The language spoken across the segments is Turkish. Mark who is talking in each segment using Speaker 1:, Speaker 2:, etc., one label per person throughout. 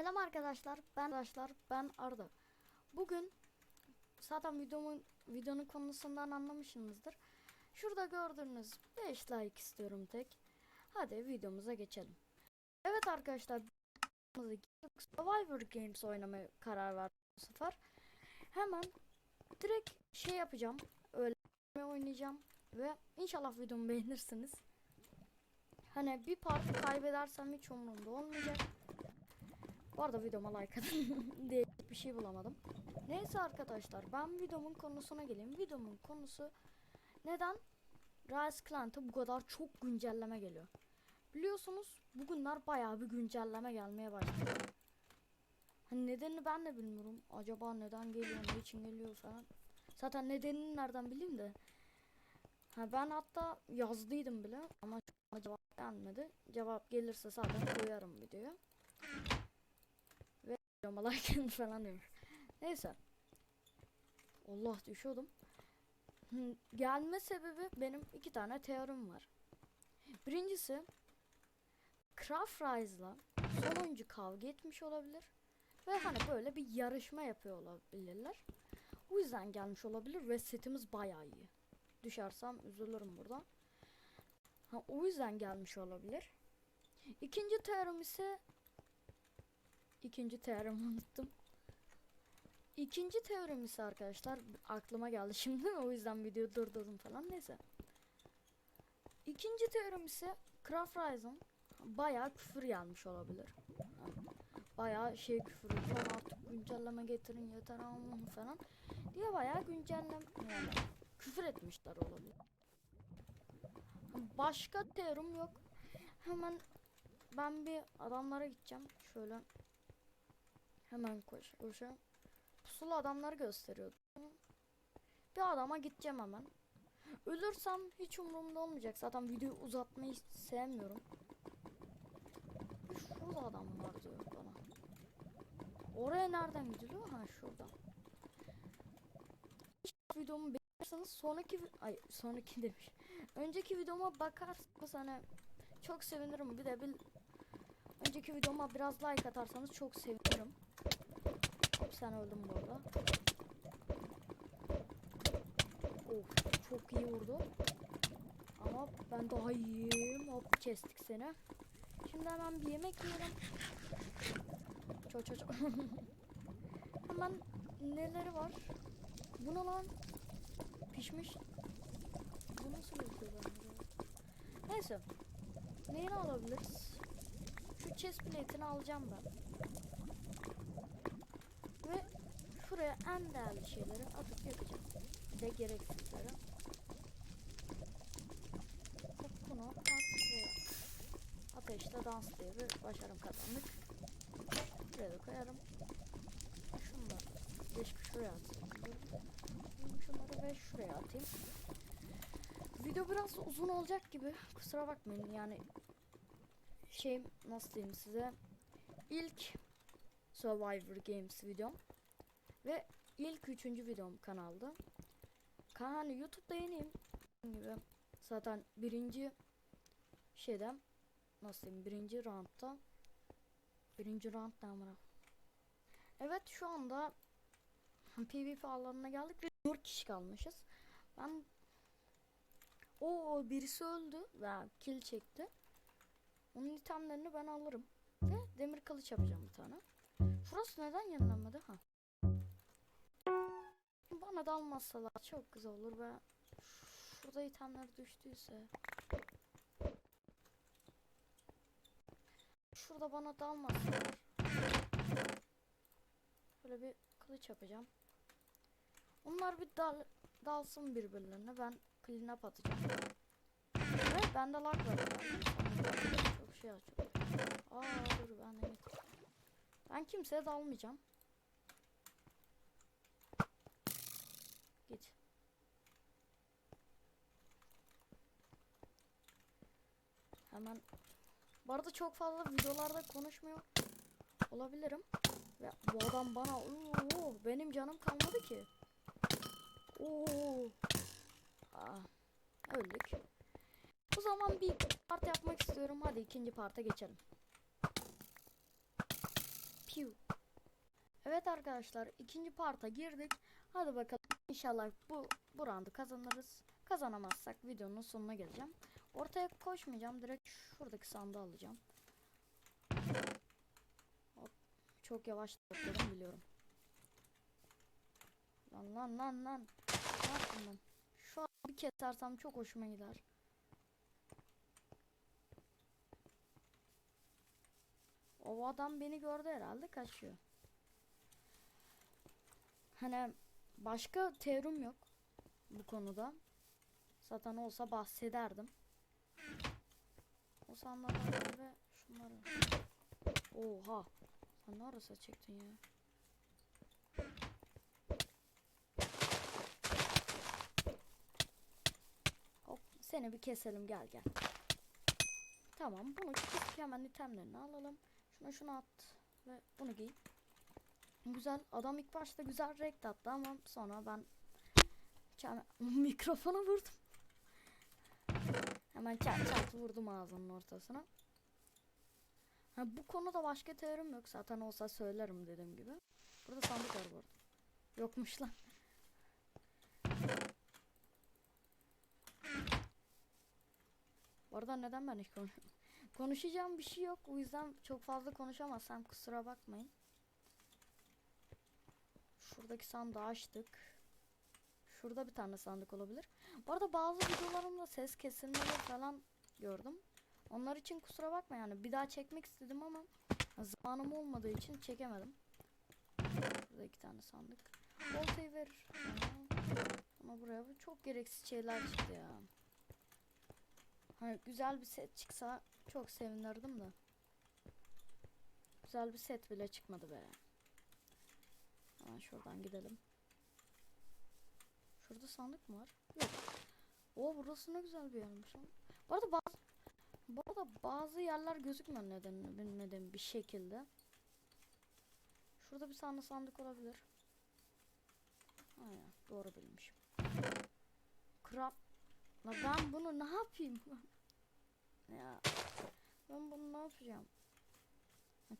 Speaker 1: Selam arkadaşlar. Ben arkadaşlar ben Arda. Bugün zaten videomun videonun konusundan anlamışsınızdır. Şurada gördüğünüz 5 like istiyorum tek. Hadi videomuza geçelim. Evet arkadaşlar Survivor Games oynamaya karar verdim bu sefer. Hemen direkt şey yapacağım. Öyle oynayacağım ve inşallah videomu beğenirsiniz. Hani bir part kaybedersem hiç umurumda olmayacak. Bu arada videoma like atın diye bir şey bulamadım. Neyse arkadaşlar ben videomun konusuna geleyim. Videomun konusu neden Rise Clant'a bu kadar çok güncelleme geliyor. Biliyorsunuz bugünler bayağı bir güncelleme gelmeye başladı. Hani nedenini ben de bilmiyorum. Acaba neden geliyor, ne için geliyor falan. Zaten nedenini nereden bileyim de. Ha ben hatta yazdıydım bile ama cevap gelmedi. Cevap gelirse zaten koyarım videoya. Like falan demiş. Neyse. Allah düşüyordum. Gelme sebebi benim iki tane teorim var. Birincisi Craft Rise'la sonuncu kavga etmiş olabilir. Ve hani böyle bir yarışma yapıyor olabilirler. O yüzden gelmiş olabilir ve setimiz bayağı iyi. Düşersem üzülürüm burada. Ha, o yüzden gelmiş olabilir. İkinci teorim ise ikinci teorimi unuttum. İkinci teorim ise arkadaşlar aklıma geldi şimdi o yüzden videoyu durdurdum falan neyse. İkinci teorim ise Craft Rise'ın bayağı küfür gelmiş olabilir. Bayağı şey küfür falan artık güncelleme getirin yeter aman falan diye bayağı güncelleme yani küfür etmişler olabilir. Başka teorim yok. Hemen ben bir adamlara gideceğim. Şöyle hemen koş koşa. Pusulu adamları gösteriyordu. Bir adama gideceğim hemen. Ölürsem hiç umurumda olmayacak. Zaten videoyu uzatmayı hiç sevmiyorum. Şurada adam var diyor bana. Oraya nereden gidiliyor? Ha şurada. Videomu beğenirseniz sonraki ay sonraki demiş. Önceki videoma bakarsanız hani çok sevinirim. Bir de bir önceki videoma biraz like atarsanız çok sevinirim. Sen öldün bu arada. Of çok iyi vurdu. Ama ben daha iyiyim. Hop kestik seni. Şimdi hemen bir yemek yiyelim. Ço ço ço. hemen neleri var? Bu ne lan? Pişmiş. Bu nasıl yapıyor bunu? Neyse. Neyini alabiliriz? Şu chest plate'ini alacağım ben. Ve şuraya en değerli şeyleri atıp yakacağım. De gereksizleri. Bunu at ve ateşte dans diye bir başarım kazandık. Buraya da koyarım. Şunları keşke şuraya atayım. Şunları ve şuraya atayım. Video biraz uzun olacak gibi. Kusura bakmayın yani şey nasıl diyeyim size ilk Survivor Games videom ve ilk üçüncü videom kanalda. Kan hani YouTube'da yeniyim gibi zaten birinci şeyde nasıl diyeyim birinci roundda birinci round amına Evet şu anda PvP alanına geldik ve 4 kişi kalmışız. Ben o birisi öldü ve kill çekti. Onun itemlerini ben alırım. Ve demir kılıç yapacağım bir tane. Şurası neden yenilenmedi ha? Bana dalmazsalar çok güzel olur ve şurada itemler düştüyse. Şurada bana dalmazsalar. Böyle bir kılıç yapacağım. Onlar bir dal dalsın birbirlerine. Ben clean atacağım. Ve bende lag var. Çok şey açıyor. Aa dur ben de git. Ben kimseye dalmayacağım. Git. Hemen. Bu arada çok fazla videolarda konuşmuyor olabilirim. Ve bu adam bana Oo, benim canım kalmadı ki. Oo. Aa, öldük. O zaman bir part yapmak istiyorum. Hadi ikinci parta geçelim. You. Evet arkadaşlar ikinci parta girdik. Hadi bakalım inşallah bu bu roundu kazanırız. Kazanamazsak videonun sonuna geleceğim. Ortaya koşmayacağım. Direkt şuradaki sandığı alacağım. Hop. Çok yavaş tıkladım biliyorum. Lan lan lan lan. Ne yaptım ben? Şu an bir kesersem çok hoşuma gider. O adam beni gördü herhalde kaçıyor. Hani başka teorim yok bu konuda. Zaten olsa bahsederdim. O sandalyeleri ve şunları. Oha. Sen ne arası çektin ya? Hop seni bir keselim gel gel. Tamam bunu kestik hemen itemlerini alalım. Şuna şunu at ve bunu giy. Güzel adam ilk başta güzel renk attı ama sonra ben Kem- mikrofona vurdum. Hemen çat çat vurdum ağzının ortasına. Ha, bu konuda başka teorim yok zaten olsa söylerim dediğim gibi. Burada sandık var bu. Yokmuş lan. Bu arada neden ben hiç konuşuyorum? Konuşacağım bir şey yok. O yüzden çok fazla konuşamazsam kusura bakmayın. Şuradaki sandığı açtık. Şurada bir tane sandık olabilir. Bu arada bazı videolarımda ses kesilmeleri falan gördüm. Onlar için kusura bakma yani. Bir daha çekmek istedim ama zamanım olmadığı için çekemedim. Burada iki tane sandık. Voltayı verir. Ama buraya bu çok gereksiz şeyler çıktı ya. Hani güzel bir set çıksa çok sevinirdim de. Güzel bir set bile çıkmadı be. Hemen şuradan gidelim. Şurada sandık mı var? Yok. O burası ne güzel bir yermiş. Bu arada bazı bu arada bazı yerler gözükmüyor nedenini bilmediğim bir şekilde. Şurada bir tane sandık olabilir. Aynen doğru bilmişim. Krap. La ben bunu ne yapayım? ya ben bunu ne yapacağım?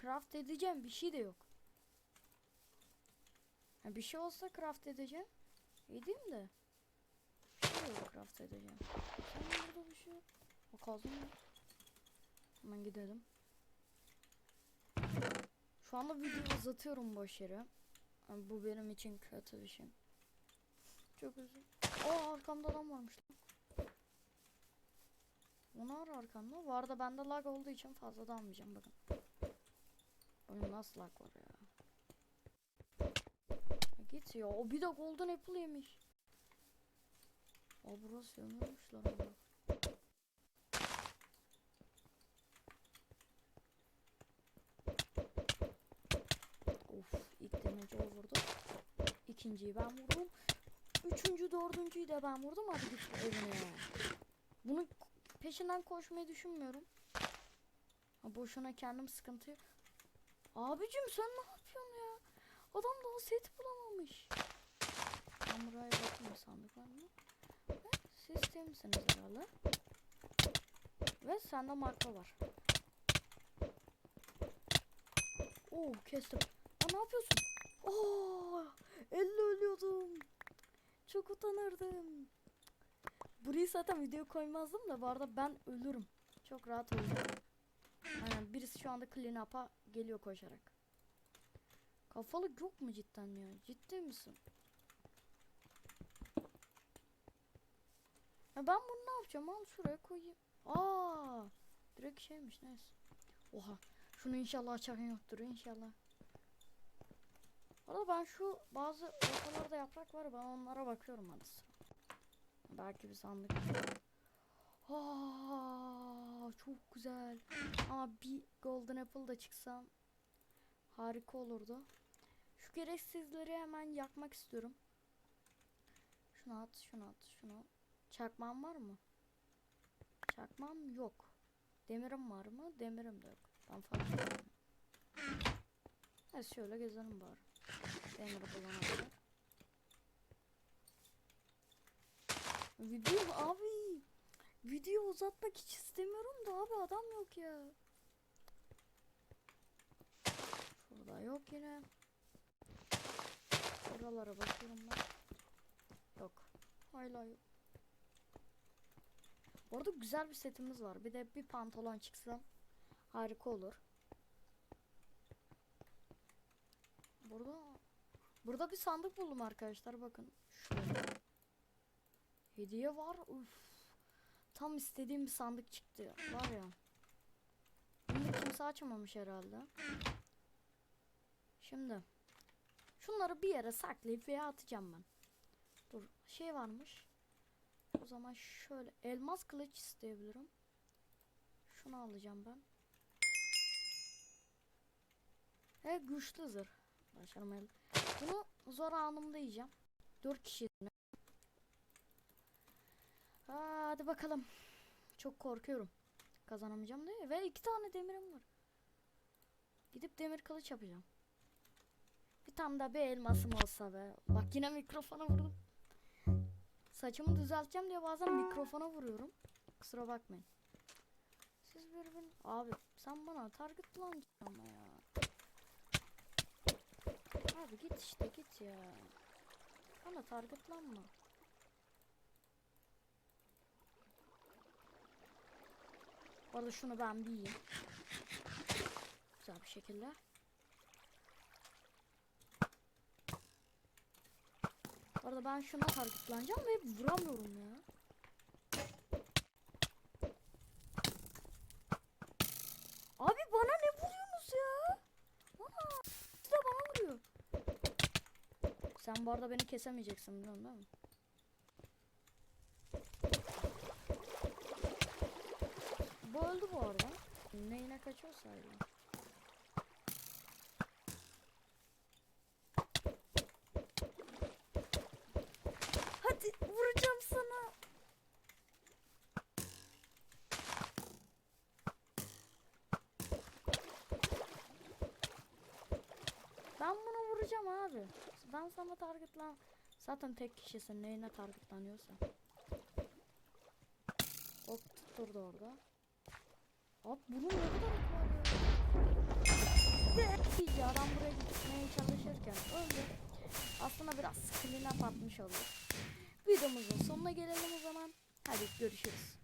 Speaker 1: Craft edeceğim bir şey de yok. Bir şey olsa craft edeceğim. Edeyim de. Bir şey yok craft edeceğim. Sen burada bir şey yok. O kazma? Hemen gidelim. Şu anda video uzatıyorum boş yere. Bu benim için kötü bir şey. Çok üzüldüm. Aa arkamda adam varmış lan. Onu ara arkamda. Bu arada bende lag olduğu için fazla da almayacağım bakın. Oyun nasıl lag var ya. Git ya. O bir de golden apple yemiş. Aa burası yanıyormuş lan. Of ilk damage o vurdu. İkinciyi ben vurdum. Üçüncü dördüncüyü de ben vurdum. Hadi git evine ya. Bunun peşinden koşmayı düşünmüyorum. Ha, boşuna kendim sıkıntı. Abicim sen ne yapıyorsun ya? Adam daha set bulamamış. Ben buraya bakayım sandık var mı? Ve siz herhalde. Ve sende marka var. Oo kestim. Aa, ne yapıyorsun? Oo, elle ölüyordum. Çok utanırdım. Burayı zaten video koymazdım da bu arada ben ölürüm. Çok rahat ölürüm. Aynen birisi şu anda clean up'a geliyor koşarak. Kafalı yok mu cidden ya? Ciddi misin? Ya ben bunu ne yapacağım? Al şuraya koyayım. Aa, direkt şeymiş neyse. Oha. Şunu inşallah açan yoktur inşallah. Arada ben şu bazı ortalarda yaprak var ben onlara bakıyorum sıra. Belki bir sandık. Aa, çok güzel. Ama bir golden apple da çıksam harika olurdu. Şu gereksizleri hemen yakmak istiyorum. Şunu at, şunu at, şunu. Çakmam var mı? Çakmam yok. Demirim var mı? Demirim de yok. Ben etmiyorum. Evet şöyle gezelim bari. Demiri bulana Video abi. Video uzatmak hiç istemiyorum da abi adam yok ya. Şurada yok. yine. Buralara bakıyorum ben. Yok. Hala yok. Bu arada güzel bir setimiz var. Bir de bir pantolon çıksa harika olur. Burada burada bir sandık buldum arkadaşlar bakın. Şurada. Hediye var. Uf. Tam istediğim bir sandık çıktı. Var ya. Bunu kimse açamamış herhalde. Şimdi şunları bir yere saklayıp veya atacağım ben. Dur şey varmış. O zaman şöyle elmas kılıç isteyebilirim. Şunu alacağım ben. He güçlü zırh. Başaramayalı. Bunu zor anımda yiyeceğim. 4 kişi. Aa, hadi bakalım. Çok korkuyorum. Kazanamayacağım diye. Ve iki tane demirim var. Gidip demir kılıç yapacağım. Bir tane daha bir elmasım olsa be. Bak yine mikrofona vurdum. Saçımı düzelteceğim diye bazen mikrofona vuruyorum. Kusura bakmayın. Siz birbirine... Abi sen bana target ama ya. Abi git işte git ya. Bana targetlanma. Bu şunu ben bir yiyeyim. Güzel bir şekilde. Bu arada ben şuna targetlanacağım ve vuramıyorum ya. Abi bana ne vuruyorsunuz ya? Aa, bana vuruyor. Sen bu arada beni kesemeyeceksin biliyorsun değil mi? Bu öldü bu arada. Neyine kaçıyorsa öyle. Hadi vuracağım sana. Ben bunu vuracağım abi. Ben sana targetlan. Zaten tek kişisin neyine targetlanıyorsa. Hop tutturdu orada. Abi bunun ne kadar var ya. Ve adam buraya gitmeye çalışırken öldü. Aslında biraz clean up atmış olduk. Videomuzun sonuna gelelim o zaman. Hadi görüşürüz.